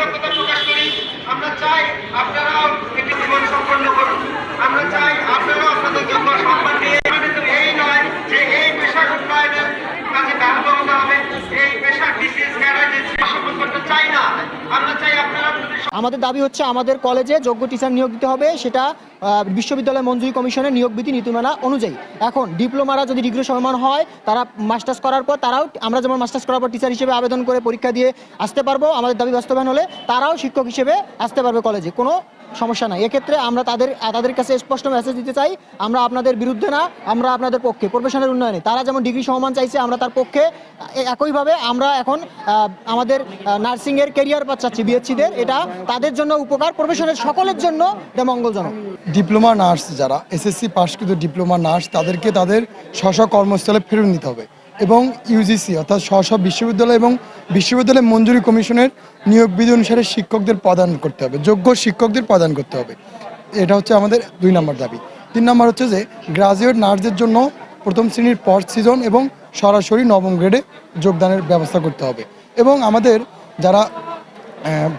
কৃতজ্ঞতা প্রকাশ করি। আমরা চাই আপনারাও একটি জীবন সম্পন্ন করুন। আমরা চাই আপনারাও আপনাদের যোগ্য সম্মান নিয়ে এই নয় যে এই পেশার উন্নয়নের কাজে ব্যর্থ হবে। এই পেশার ডিসিজ যে করতে চাই না। আমাদের দাবি হচ্ছে আমাদের কলেজে যোগ্য টিচার নিয়োগ দিতে হবে, সেটা বিশ্ববিদ্যালয় মঞ্জুরি কমিশনের নিয়োগ বিধি নীতিমালা অনুযায়ী। এখন, ডিপ্লোমারা যদি ডিগ্রি সমান হয়, তারা মাস্টার্স করার পর তারাও, আমরা যেমন মাস্টার্স করার পর টিচার হিসেবে আবেদন করে পরীক্ষা দিয়ে আসতে পারব, আমাদের দাবি বাস্তবায়ন হলে তারাও শিক্ষক হিসেবে আসতে পারবে কলেজে। কোনো সমস্যা নাই। এক্ষেত্রে আমরা তাদের তাদের কাছে স্পষ্ট মেসেজ দিতে চাই, আমরা আপনাদের বিরুদ্ধে না, আমরা আপনাদের পক্ষে প্রফেশনের উন্নয়নে। তারা যেমন ডিগ্রি সমমান চাইছে, আমরা তার পক্ষে একইভাবে আমরা এখন আমাদের নার্সিংয়ের কেরিয়ার পাচ্ছি বিএসসিদের এটা তাদের জন্য উপকার প্রফেশনের সকলের জন্য, এটা মঙ্গলজনক। ডিপ্লোমা নার্স যারা এসএসসি পাশকৃত ডিপ্লোমা নার্স, তাদেরকে তাদের স্ব কর্মস্থলে ফেরত নিতে হবে। এবং ইউজিসি অর্থাৎ স্ব স্ব বিশ্ববিদ্যালয় এবং বিশ্ববিদ্যালয় মঞ্জুরি কমিশনের নিয়োগ বিধি অনুসারে শিক্ষকদের প্রদান করতে হবে, যোগ্য শিক্ষকদের প্রদান করতে হবে। এটা হচ্ছে আমাদের দুই নম্বর দাবি। তিন নম্বর হচ্ছে যে গ্রাজুয়েট নার্সদের জন্য প্রথম শ্রেণির পর সিজন এবং সরাসরি নবম গ্রেডে যোগদানের ব্যবস্থা করতে হবে। এবং আমাদের যারা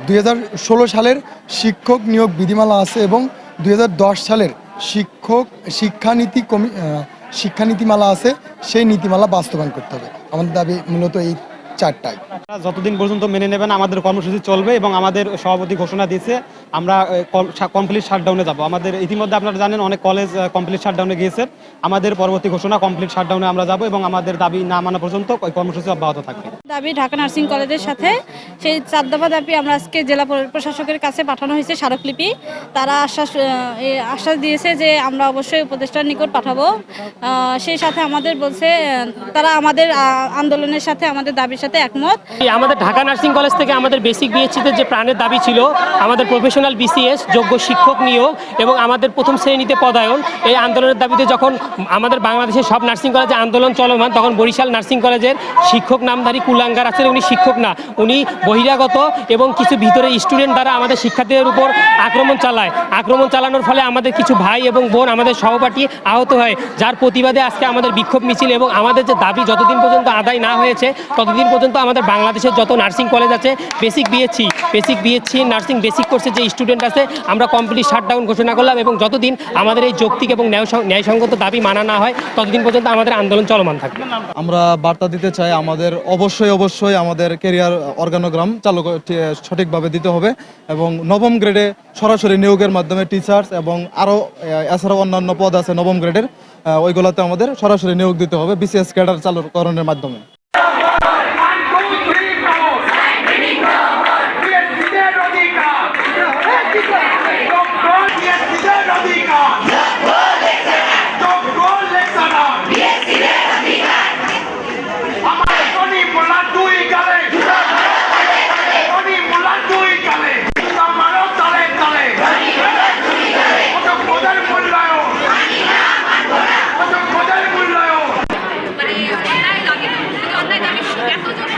দুই হাজার ষোলো সালের শিক্ষক নিয়োগ বিধিমালা আছে এবং দু হাজার দশ সালের শিক্ষক শিক্ষানীতি কমি শিক্ষানীতিমালা আছে সেই নীতিমালা বাস্তবায়ন করতে হবে। আমাদের দাবি মূলত এই চারটাই। যতদিন পর্যন্ত মেনে নেবেন আমাদের কর্মসূচি চলবে এবং আমাদের সভাপতি ঘোষণা দিয়েছে আমরা কমপ্লিট শাটডাউনে যাব। আমাদের ইতিমধ্যে আপনারা জানেন অনেক কলেজ কমপ্লিট শাটডাউনে গিয়েছে। আমাদের পরবর্তী ঘোষণা কমপ্লিট শাটডাউনে আমরা যাব এবং আমাদের দাবি না মানা পর্যন্ত ওই কর্মসূচি অব্যাহত থাকবে। দাবি ঢাকা নার্সিং কলেজের সাথে। সেই চার দফা দাবি আমরা আজকে জেলা প্রশাসকের কাছে পাঠানো হয়েছে স্মারকলিপি। তারা আশ্বাস আশ্বাস দিয়েছে যে আমরা অবশ্যই উপদেষ্টার নিকট পাঠাবো। সেই সাথে আমাদের বলছে তারা আমাদের আন্দোলনের সাথে আমাদের দাবির সাথে একমত। আমাদের ঢাকা নার্সিং কলেজ থেকে আমাদের বেসিক বিএসসিতে যে প্রাণের দাবি ছিল, আমাদের প্রফেশনাল বিসিএস যোগ্য শিক্ষক নিয়োগ এবং আমাদের প্রথম শ্রেণীতে পদায়ন, এই আন্দোলনের দাবিতে যখন আমাদের বাংলাদেশের সব নার্সিং কলেজে আন্দোলন চলমান, তখন বরিশাল নার্সিং কলেজের শিক্ষক নামধারী কুলাঙ্গার আছেন, উনি শিক্ষক না, উনি বহিরাগত এবং কিছু ভিতরে স্টুডেন্ট দ্বারা আমাদের শিক্ষার্থীদের উপর আক্রমণ চালায়। আক্রমণ চালানোর ফলে আমাদের কিছু ভাই এবং বোন আমাদের সহপাঠী আহত হয়। যার প্রতিবাদে আজকে আমাদের বিক্ষোভ মিছিল এবং আমাদের যে দাবি যতদিন পর্যন্ত আদায় না হয়েছে, ততদিন পর্যন্ত আমাদের বাংলাদেশের যত নার্সিং কলেজ আছে basic BSc basic BSc nursing basic কোর্সের যে স্টুডেন্ট আছে, আমরা কমপ্লিট শাটডাউন ঘোষণা করলাম এবং যতদিন আমাদের এই যৌক্তিক এবং ন্যায়- ন্যায়সঙ্গত দাবি মানা না হয়, ততদিন পর্যন্ত আমাদের আন্দোলন চলমান থাকবে। আমরা বার্তা দিতে চাই আমাদের, অবশ্যই অবশ্যই আমাদের কেরিয়ার অর্গানোগ্রাম চালু ক- সঠিকভাবে দিতে হবে এবং নবম গ্রেডে সরাসরি নিয়োগের মাধ্যমে টিচার্স এবং আরও এছাড়াও অন্যান্য পদ আছে নবম গ্রেডের ওইগুলোতে আমাদের সরাসরি নিয়োগ দিতে হবে বিসিএস ক্যাডার চালুকরণের মাধ্যমে বিএসসিদের অধিকার যোগ্য বিএসসিদের অধিকার যোগ্য লেকচারার আমার টনি মোল্লা দুই গালে টনি মোল্লা দুই গালে আমারও তালে তালে অযোগ্যদের মূল্যায়ন অযোগ্যদের মূল্যায়ন মানে অন্যায় দাবি অন্যায় দাবি এত জোর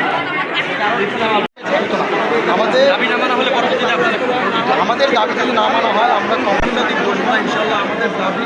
আমাদের আমাদের দাবি যদি না মানা হয় আমরা কমিউনিটি বসবো ইনশাল্লাহ আমাদের দাবি